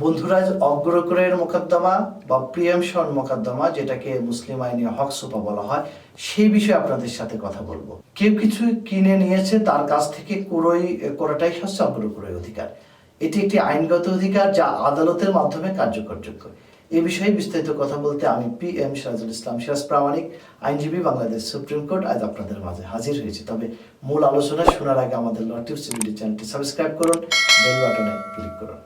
বন্ধুরা অগ্রকরের মোকদ্দমা বা প্রিয়ামশন মোকদ্দমা, যেটাকে মুসলিম আইনে হক সুপা বলা হয়, সেই বিষয়ে আপনাদের সাথে কথা বলব। কেউ কিছু কিনে নিয়েছে, তার কাছ থেকে কুরই করাটাই হচ্ছে অগ্রকরের অধিকার। এটি একটি আইনগত অধিকার যা আদালতের মাধ্যমে কার্যকরযোগ্য এ বিষয়ে বিস্তারিত কথা বলতে আমি পি এম সিরাজুল ইসলাম সিরাজ প্রামাণিক, আইনজীবী, বাংলাদেশ সুপ্রিম কোর্ট। আজ আপনাদের মাঝে হাজির হয়েছে। তবে মূল আলোচনা শোনার আগে আমাদের ল টিপস চ্যানেলটি সাবস্ক্রাইব করুন, বেল বাটনে ক্লিক করুন।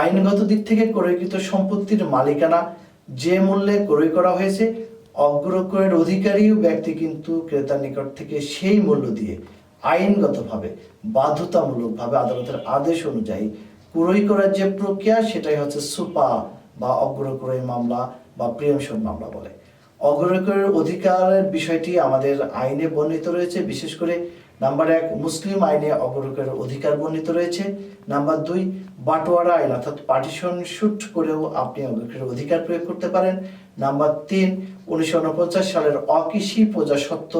আইনগত দিক থেকে ক্রয়কৃত সম্পত্তির মালিকানা যে মূল্যে ক্রয় করা হয়েছে, অগ্রক্রয়ের অধিকারী ব্যক্তি কিন্তু ক্রেতার নিকট থেকে সেই মূল্য দিয়ে আইনগতভাবে, বাধ্যতামূলকভাবে আদালতের আদেশ অনুযায়ী ক্রয় করার যে প্রক্রিয়া, সেটাই হচ্ছে সুপা বা অগ্রক্রয় মামলা বা প্রিয়মশন মামলা বলে। অগ্রক্রয়ের অধিকারের বিষয়টি আমাদের আইনে বর্ণিত রয়েছে, বিশেষ করে নাম্বার এক, মুসলিম আইনে অগ্রক্রয়ের অধিকার বর্ণিত রয়েছে। নাম্বার দুই, বাটোয়ারা আইন অর্থাৎ পার্টিশন শুট করেও আপনি অগ্রক্রয়ের অধিকার প্রয়োগ করতে পারেন। নাম্বার তিন, উনিশশো সালের অকৃষি প্রজাসত্ব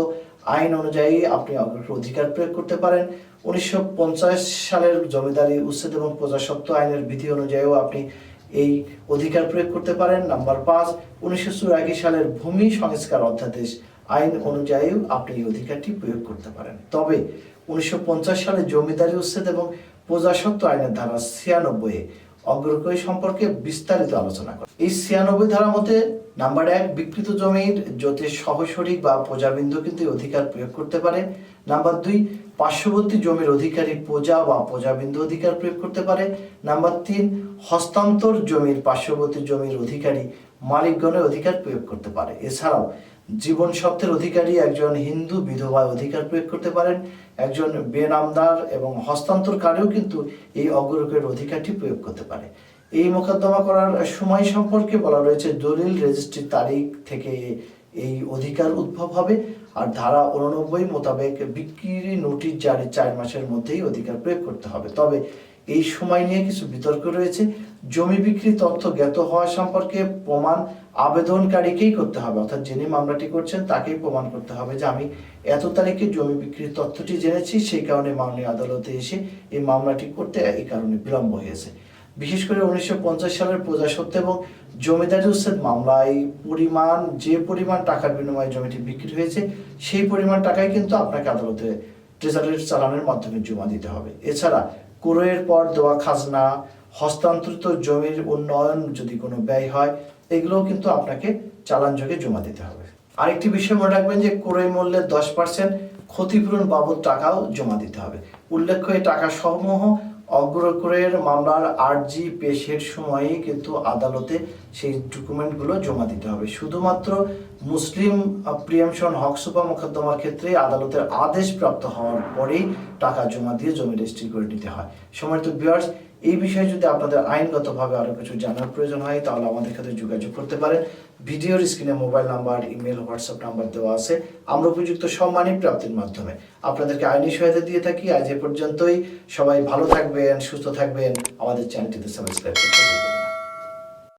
আইন অনুযায়ী আপনি অগ্রক্রয়ের অধিকার প্রয়োগ করতে পারেন। উনিশশো পঞ্চাশ সালের জমিদারি, উচ্ছেদ এবং প্রজাসত্ব আইনের বিধি অনুযায়ীও আপনি এই অধিকার প্রয়োগ করতে পারেন। নাম্বার পাঁচ, উনিশশো সালের ভূমি সংস্কার অধ্যাদেশ আইন অনুযায়ীও আপনি এই অধিকারটি প্রয়োগ করতে পারেন। তবে উনিশশো পঞ্চাশ সালে জমিদারি উচ্ছেদ এবং প্রজাসত্ব আইনের ধারা ছিয়ানব্বই অগ্রক্রয় সম্পর্কে বিস্তারিত আলোচনা করে এই ছিয়ানব্বই ধারা মতে নাম্বার এক, বিকৃত জমির যদি সহসরিক বা প্রজাবিন্দু কিন্তু অধিকার প্রয়োগ করতে পারে। নাম্বার দুই, পার্শ্ববর্তী জমির অধিকারী প্রজা বা প্রজাবিন্দু অধিকার প্রয়োগ করতে পারে। নাম্বার তিন, হস্তান্তর জমির পার্শ্ববর্তী জমির অধিকারী মালিকগণের অধিকার প্রয়োগ করতে পারে। এছাড়াও, জীবন সত্ত্বের অধিকারী একজন হিন্দু বিধবা অধিকার প্রয়োগ করতে পারেন, একজন বেনামদার এবং হস্তান্তরকারীও কিন্তু এই অগ্রকের অধিকারটি প্রয়োগ করতে পারে। এই মোকদ্দমা করার সময় সম্পর্কে বলা রয়েছে, দলিল রেজিস্ট্রির তারিখ থেকে এই অধিকার উদ্ভব হবে আর ধারা উননব্বই মোতাবেক বিক্রি নোটিশ জারি চার মাসের মধ্যেই অধিকার প্রয়োগ করতে হবে। তবে এই সময় নিয়ে কিছু বিতর্ক রয়েছে। জমি বিক্রি তথ্য জ্ঞাত হওয়া সম্পর্কে প্রমাণ আবেদনকারীকেই করতে হবে। অর্থাৎ যিনি মামলাটি করছেন, তাকেই প্রমাণ করতে হবে যে আমি এত তারিখে জমি বিক্রির তথ্যটি জেনেছি, সেই কারণে মাননীয় আদালতে এসে এই মামলাটি করতে এই কারণে বিলম্ব হয়েছে। বিশেষ করে উনিশশো পঞ্চাশ সালের প্রজাসত্ব এবং জমিদারি উচ্ছেদ মামলায় পরিমাণ, যে পরিমাণ টাকার বিনিময়ে জমিটি বিক্রি হয়েছে, সেই পরিমাণ টাকাই কিন্তু আপনাকে আদালতে ট্রেজারির চালানের মাধ্যমে জমা দিতে হবে। এছাড়া ক্রয়ের পর দেওয়া খাজনা, হস্তান্তরিত জমির উন্নয়ন যদি কোনো ব্যয় হয়, এগুলোও কিন্তু আপনাকে চালান যোগে জমা দিতে হবে। আরেকটি বিষয় মনে রাখবেন যে ক্রয় মূল্যের দশ পার্সেন্ট ক্ষতিপূরণ বাবদ টাকাও জমা দিতে হবে। উল্লেখ্য এই টাকা সমূহ অগ্রক্রয়ের মামলার আর্জি পেশের সময়ই কিন্তু আদালতে সেই ডকুমেন্টগুলো জমা দিতে হবে। শুধুমাত্র মুসলিম প্রিয়ামশন হকসুপা মোকদ্দমার ক্ষেত্রে আদালতের আদেশ প্রাপ্ত হওয়ার পরেই টাকা জমা দিয়ে জমি রেজিস্ট্রি করে নিতে হয়। সময় তো বিয়ার্স এই বিষয়ে যদি আপনাদের আইনগতভাবে আরও কিছু জানার প্রয়োজন হয়, তাহলে আমাদের সাথে যোগাযোগ করতে পারেন। ভিডিওর স্ক্রিনে mobile number, email, WhatsApp number দেওয়া আছে। আমরা উপযুক্ত সম্মানী প্রাপ্তির মাধ্যমে আপনাদেরকে আইনি সহায়তা দিয়ে থাকি। আজ এ পর্যন্তই। সবাই ভালো থাকবেন, সুস্থ থাকবেন। আমাদের চ্যানেলটিতে সাবস্ক্রাইব করতে।